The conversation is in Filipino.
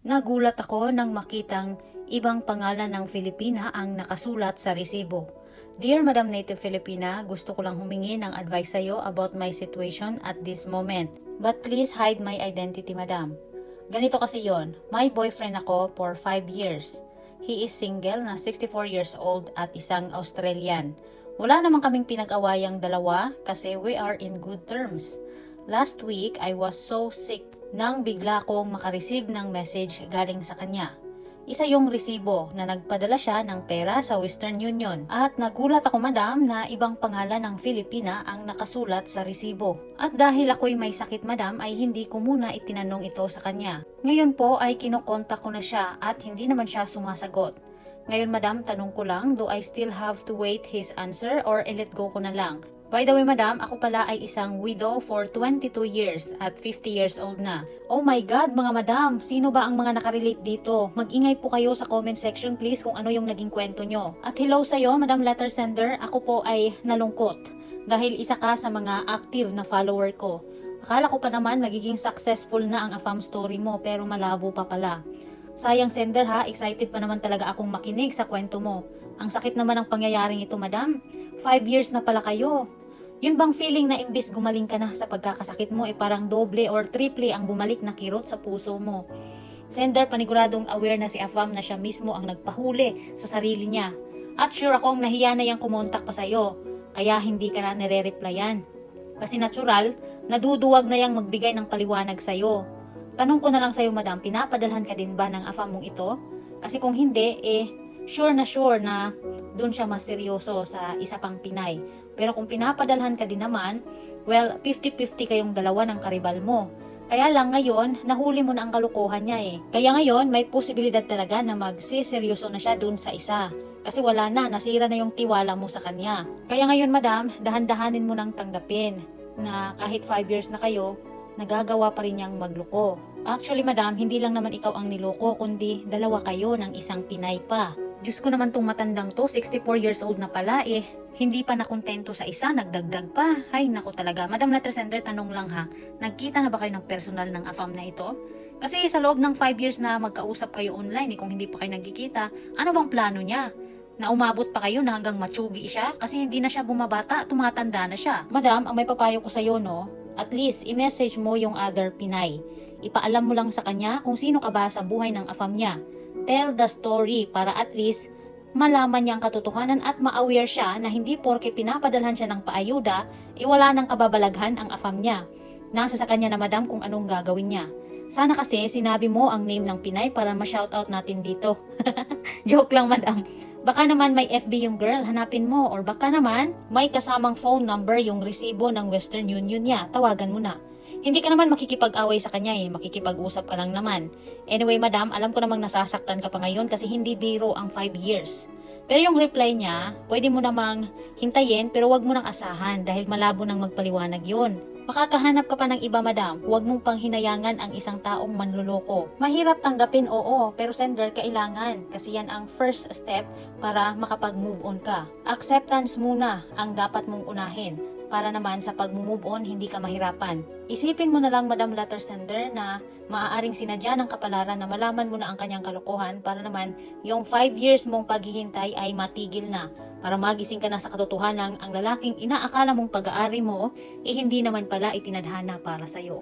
Nagulat ako nang makitang ibang pangalan ng Filipina ang nakasulat sa resibo. Dear Madam Native Filipina, gusto ko lang humingi ng advice sa iyo about my situation at this moment. But please hide my identity, Madam. Ganito kasi yon, may boyfriend ako for 5 years. He is single na 64 years old at isang Australian. Wala naman kaming pinag-awayang dalawa kasi we are in good terms. Last week, I was so sick nang bigla kong makareceive ng message galing sa kanya. Isa yung resibo na nagpadala siya ng pera sa Western Union. At nagulat ako madam na ibang pangalan ng Filipina ang nakasulat sa resibo. At dahil ako'y may sakit madam ay hindi ko muna itinanong ito sa kanya. Ngayon po ay kinokontak ko na siya at hindi naman siya sumasagot. Ngayon madam, tanong ko lang, do I still have to wait his answer or i-let go ko na lang? By the way, madam, ako pala ay isang widow for 22 years at 50 years old na. Oh my God, mga madam, sino ba ang mga nakarelate dito? Mag-ingay po kayo sa comment section please kung ano yung naging kwento nyo. At hello sa'yo, madam letter sender, ako po ay nalungkot dahil isa ka sa mga active na follower ko. Akala ko pa naman magiging successful na ang AFAM story mo pero malabo pa pala. Sayang sender ha, excited pa naman talaga akong makinig sa kwento mo. Ang sakit naman ng pangyayaring ito, madam. Five years na pala kayo. Yun bang feeling na imbis gumaling ka na sa pagkakasakit mo, eh parang doble or triple ang bumalik na kirot sa puso mo. Sender, paniguradong aware na si Afam na siya mismo ang nagpahuli sa sarili niya. At sure akong nahiya na yung kumontak pa sa'yo, kaya hindi ka na nire-replyan. Kasi natural, naduduwag na yang magbigay ng paliwanag sa'yo. Tanong ko na lang sa'yo, madam, pinapadalhan ka din ba ng Afam mong ito? Kasi kung hindi, eh, sure na sure na doon siya mas seryoso sa isa pang Pinay. Pero kung pinapadalhan ka din naman, well, 50-50 kayong dalawa ng karibal mo. Kaya lang ngayon, nahuli mo na ang kalukuhan niya eh. Kaya ngayon, may posibilidad talaga na magsiseryoso na siya dun sa isa. Kasi wala na, nasira na yung tiwala mo sa kanya. Kaya ngayon, madam, dahan-dahanin mo nang tanggapin na kahit 5 years na kayo, nagagawa pa rin niyang magluko. Actually, madam, hindi lang naman ikaw ang niloko, kundi dalawa kayo ng isang Pinay pa. Diyos ko naman tong matandang to, 64 years old na pala eh. Hindi pa nakontento sa isa, nagdagdag pa. Ay, nako talaga. Madam Letter Sender, tanong lang ha. Nagkita na ba kayo ng personal ng AFAM na ito? Kasi sa loob ng 5 years na magkausap kayo online, eh, kung hindi pa kayo nagkikita, ano bang plano niya? Na umabot pa kayo na hanggang matsugi siya? Kasi hindi na siya bumabata, tumatanda na siya. Madam, ang may papayo ko sa'yo, no? At least, i-message mo yung other Pinay. Ipaalam mo lang sa kanya kung sino ka ba sa buhay ng AFAM niya tell the story para at least malaman niya ang katotohanan at ma-aware siya na hindi porke pinapadalhan siya ng paayuda, iwala ng kababalaghan ang afam niya. Nasa sa kanya na madam kung anong gagawin niya. Sana kasi sinabi mo ang name ng Pinay para ma-shoutout natin dito. Joke lang madam. Baka naman may FB yung girl, hanapin mo. Or baka naman may kasamang phone number yung resibo ng Western Union niya, tawagan mo na. Hindi ka naman makikipag-away sa kanya eh, makikipag-usap ka lang naman. Anyway, madam, alam ko namang nasasaktan ka pa ngayon kasi hindi biro ang 5 years. Pero yung reply niya, pwede mo namang hintayin pero wag mo nang asahan dahil malabo nang magpaliwanag yun. Makakahanap ka pa ng iba, madam. Huwag mong pang hinayangan ang isang taong manluloko. Mahirap tanggapin, oo, pero sender, kailangan. Kasi yan ang first step para makapag-move on ka. Acceptance muna ang dapat mong unahin para naman sa pag-move on, hindi ka mahirapan. Isipin mo na lang, Madam Letter Sender, na maaaring sinadya ng kapalaran na malaman mo na ang kanyang kalokohan para naman yung 5 years mong paghihintay ay matigil na para magising ka na sa katotohanan ang lalaking inaakala mong pag-aari mo, eh hindi naman pala itinadhana para sa'yo.